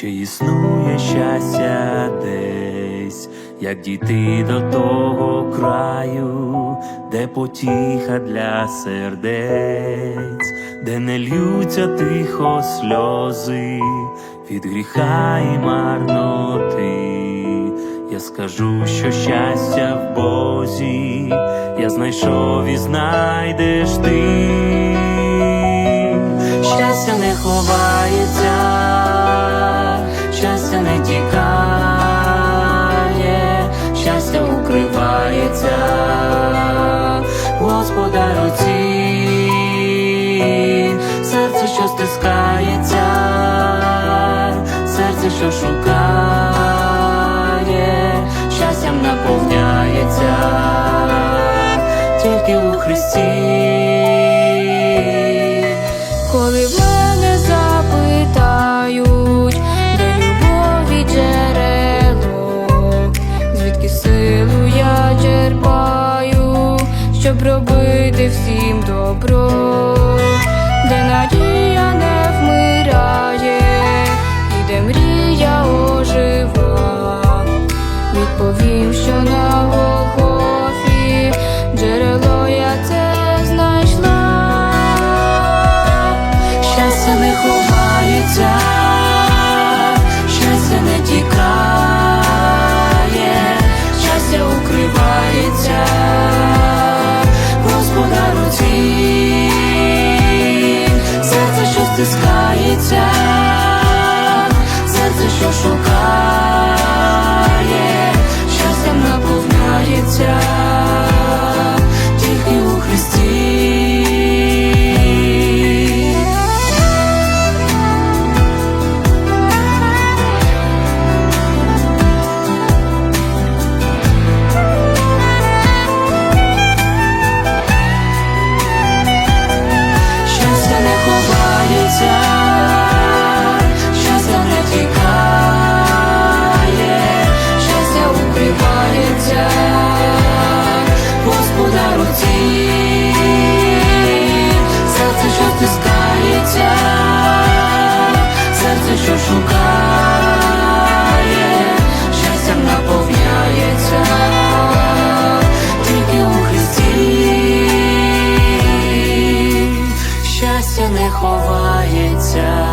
чи існує щастя десь, як дійти до того краю, де потіха для сердець, де не льються тихо сльози від гріха і марноти. Я скажу, що щастя в Бозі, я знайшов і знайдеш ти. Щастя не ховається, не тікає, щастя укривається, Господа руці, серце, що стискається, серце, що шукає, щастям наповняється тільки у Христі. Коли мене запитають, щоб робити всім добро, де надія не вмирає, і де мрія ожива, відповім, що на Голгофі джерело я це знайшла. Щастя не ховається, щастя не тікає, серце, не ховається,